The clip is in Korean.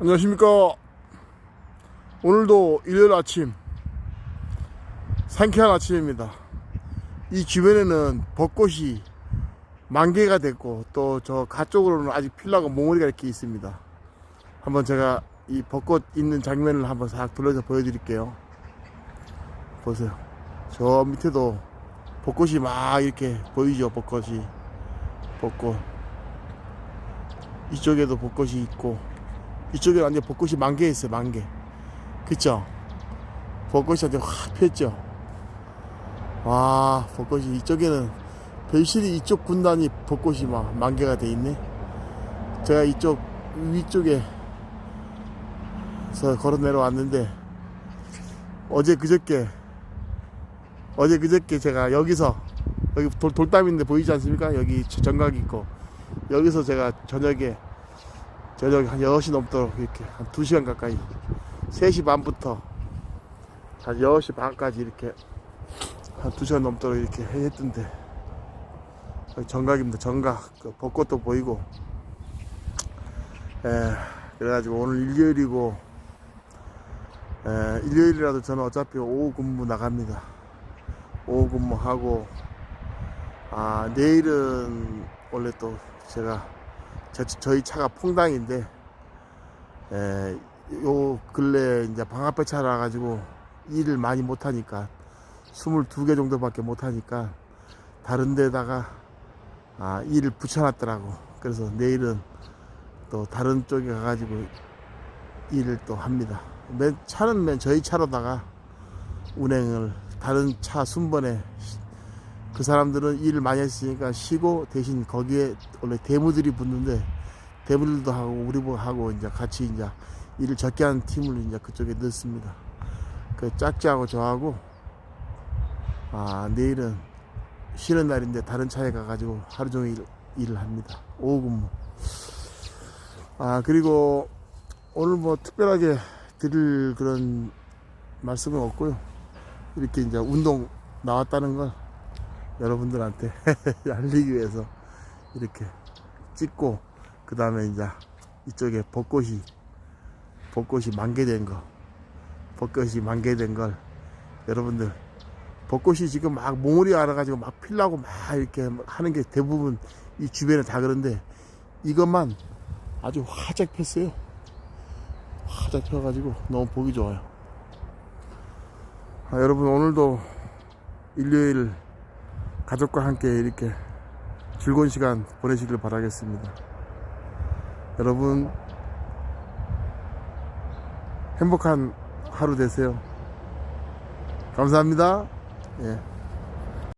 안녕하십니까. 오늘도 일요일 아침, 상쾌한 아침입니다. 이 주변에는 벚꽃이 만개가 됐고, 또 저 가쪽으로는 아직 필라고 몽우리가 이렇게 있습니다. 한번 제가 이 벚꽃 있는 장면을 한번 싹 둘러서 보여드릴게요. 보세요. 저 밑에도 벚꽃이 막 이렇게 보이죠, 벚꽃이. 벚꽃. 이쪽에도 벚꽃이 있고, 이쪽에 완전 벚꽃이 만개 있어요, 만개. 그쵸? 벚꽃이 완전 확 폈죠? 와, 벚꽃이 이쪽에는 별실이 이쪽 군단이 벚꽃이 막 만개가 돼 있네. 제가 이쪽 위쪽에 서 걸어 내려왔는데 어제 그저께 어제 그저께 제가 여기서 여기 돌, 돌담인데 보이지 않습니까? 여기 정각 있고 여기서 제가 저녁에 저녁 한 6시 넘도록 이렇게 한 2시간 가까이 3시 반부터 한 10시 반까지 이렇게 한 2시간 넘도록 이렇게 했던데 정각입니다. 정각. 그 벚꽃도 보이고. 에 그래가지고 오늘 일요일이고 에, 일요일이라도 저는 어차피 오후 근무 나갑니다. 오후 근무하고 아 내일은 원래 또 제가 저, 저희 차가 퐁당인데 에, 요 근래 이제 방학배 차라 가지고 일을 많이 못 하니까 22개 정도밖에 못 하니까 다른 데다가 아, 일을 붙여놨더라고. 그래서 내일은 또 다른 쪽에 가가지고 일을 또 합니다. 맨 차는 맨 저희 차로다가 운행을 다른 차 순번에 그 사람들은 일을 많이 했으니까 쉬고 대신 거기에 원래 대무들이 붙는데 대무들도 하고 우리 뭐 하고 이제 같이 이제 일을 적게 하는 팀을 이제 그쪽에 넣습니다. 그 짝지하고 저하고 아 내일은 쉬는 날인데 다른 차에 가가지고 하루 종일 일을 합니다. 오후 근무. 아 그리고 오늘 뭐 특별하게 드릴 그런 말씀은 없고요. 이렇게 이제 운동 나왔다는 걸 여러분들한테 알리기 위해서 이렇게 찍고 그 다음에 이제 이쪽에 벚꽃이 벚꽃이 만개된 거 벚꽃이 만개된 걸 여러분들 벚꽃이 지금 막 몽우리 알아가지고 막 필라고 막 이렇게 하는 게 대부분 이 주변에 다 그런데 이것만 아주 화짝 폈어요. 화짝 펴가지고 너무 보기 좋아요. 아, 여러분 오늘도 일요일 가족과 함께 이렇게 즐거운 시간 보내시길 바라겠습니다. 여러분, 행복한 하루 되세요. 감사합니다. 예.